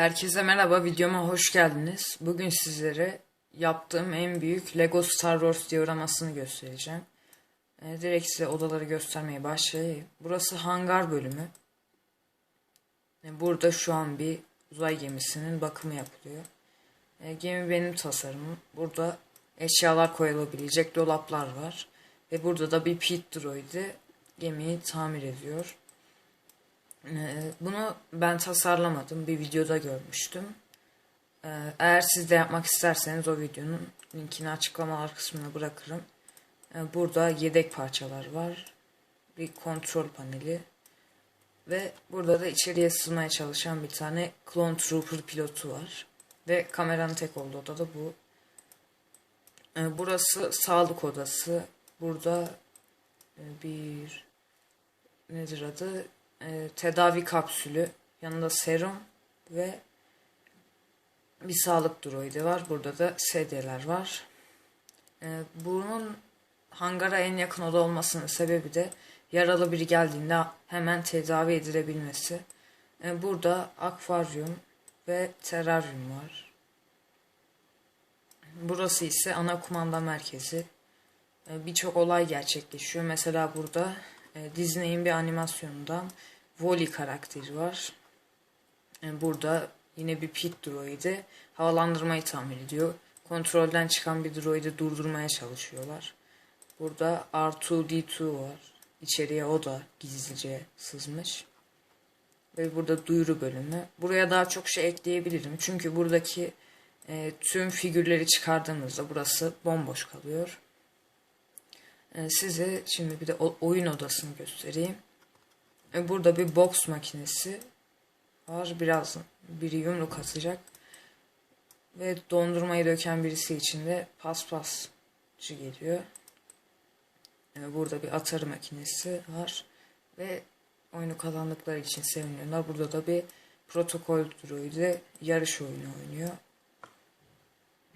Herkese merhaba, videoma hoş geldiniz. Bugün sizlere yaptığım en büyük Lego Star Wars dioramasını göstereceğim. Ee, direkt size odaları göstermeye başlayayım. Burası hangar bölümü. Ee, burada şu an bir uzay gemisinin bakımı yapılıyor. Ee, gemi benim tasarımım. Burada eşyalar koyulabilecek dolaplar var. Ve burada da bir pit droidi gemiyi tamir ediyor. Ee, Bunu ben tasarlamadım. Bir videoda görmüştüm. Ee, Eğer siz de yapmak isterseniz o videonun linkini açıklamalar kısmına bırakırım. Ee, Burada yedek parçalar var. Bir kontrol paneli. Ve burada da içeriye sığmaya çalışan bir tane Clone Trooper pilotu var. Ve kameranın tek olduğu oda da bu. Burası sağlık odası. Burada e, bir nedir adı? Ee, tedavi kapsülü, yanında serum ve bir sağlık droidi var. Burada da sedyeler var. Ee, bunun hangara en yakın oda olmasının sebebi de yaralı biri geldiğinde hemen tedavi edilebilmesi. Ee, burada akvaryum ve teraryum var. Burası ise ana kumanda merkezi. Ee, Birçok olay gerçekleşiyor. Mesela burada e, Disney'in bir animasyonundan Wally karakteri var. E, Burada yine bir pit droidi havalandırmayı tamir ediyor. Kontrolden çıkan bir droidi durdurmaya çalışıyorlar. Burada R2-D2 var. İçeriye o da gizlice sızmış. Ve burada duyuru bölümü. Buraya daha çok şey ekleyebilirim. Çünkü buradaki e, tüm figürleri çıkardığımızda burası bomboş kalıyor. E, size şimdi bir de oyun odasını göstereyim. E, Burada bir box makinesi var. Biraz biri yumruk atacak. Ve dondurmayı döken birisi için de paspasçı geliyor. E, Burada bir atarı makinesi var. Ve oyunu kazandıkları için seviniyorlar. Burada da bir protokol droidi yarış oyunu oynuyor.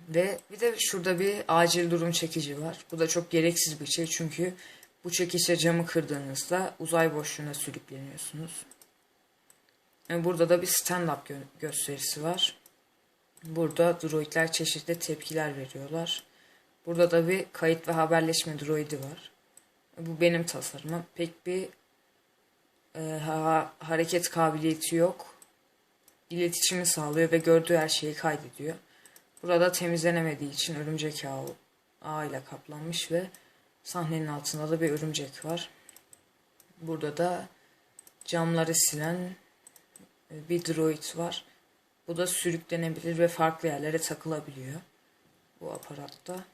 Ve bir de şurada bir acil durum çekici var. Bu da çok gereksiz bir şey çünkü bu çekiçle camı kırdığınızda uzay boşluğuna sürükleniyorsunuz. Burada da bir stand-up gö- gösterisi var. Burada droidler çeşitli tepkiler veriyorlar. Burada da bir kayıt ve haberleşme droidi var. Bu benim tasarımım. Pek bir e, ha- hareket kabiliyeti yok. İletişimi sağlıyor ve gördüğü her şeyi kaydediyor. Burada temizlenemediği için örümcek ağı, ağıyla kaplanmış ve sahnenin altında da bir örümcek var. Burada da camları silen e, bir droid var. Bu da sürüklenebilir ve farklı yerlere takılabiliyor. Bu aparatta.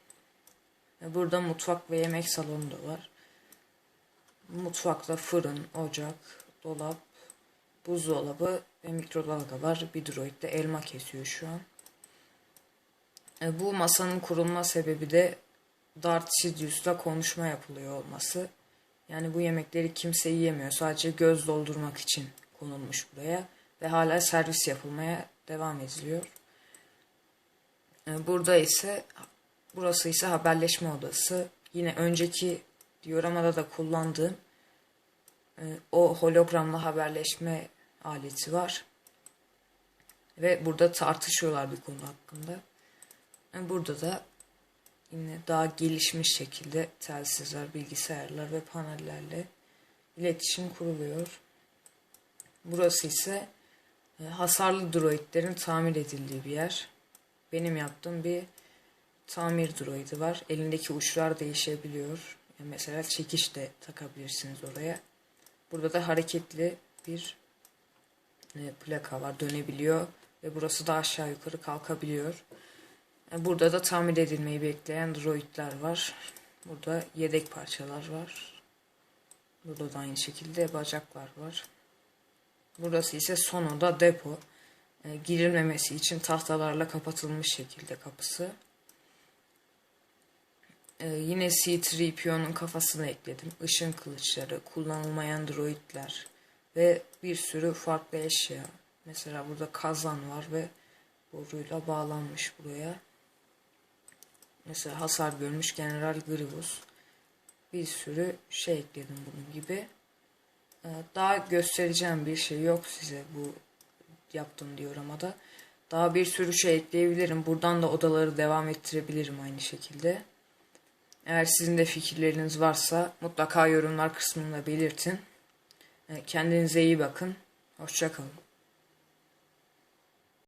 E, Burada mutfak ve yemek salonu da var. Mutfakta fırın, ocak, dolap, buzdolabı ve mikrodalga var. Bir droid de elma kesiyor şu an. E, Bu masanın kurulma sebebi de Darth Sidious'la konuşma yapılıyor olması. Yani bu yemekleri kimse yiyemiyor. Sadece göz doldurmak için konulmuş buraya. Ve hala servis yapılmaya devam ediliyor. E, Burada ise burası ise haberleşme odası. Yine önceki dioramada da kullandığım e, o hologramla haberleşme aleti var. Ve burada tartışıyorlar bir konu hakkında. Burada da yine daha gelişmiş şekilde telsizler, bilgisayarlar ve panellerle iletişim kuruluyor. Burası ise e, hasarlı droidlerin tamir edildiği bir yer. Benim yaptığım bir tamir droidi var. Elindeki uçlar değişebiliyor. E, Mesela çekiş de takabilirsiniz oraya. Burada da hareketli bir e, plaka var. Dönebiliyor ve burası da aşağı yukarı kalkabiliyor. Burada da tamir edilmeyi bekleyen droidler var. Burada yedek parçalar var. Burada da aynı şekilde bacaklar var. Burası ise son oda depo. E, girilmemesi için tahtalarla kapatılmış şekilde kapısı. E, yine C-3PO'nun kafasını ekledim. Işın kılıçları, kullanılmayan droidler ve bir sürü farklı eşya. Mesela burada kazan var ve boruyla bağlanmış buraya. Mesela hasar görmüş General Grievous. Bir sürü şey ekledim bunun gibi. Ee, Daha göstereceğim bir şey yok size bu yaptım dioramada. Daha bir sürü şey ekleyebilirim. Buradan da odaları devam ettirebilirim aynı şekilde. Eğer sizin de fikirleriniz varsa mutlaka yorumlar kısmında belirtin. E, Kendinize iyi bakın. Hoşçakalın.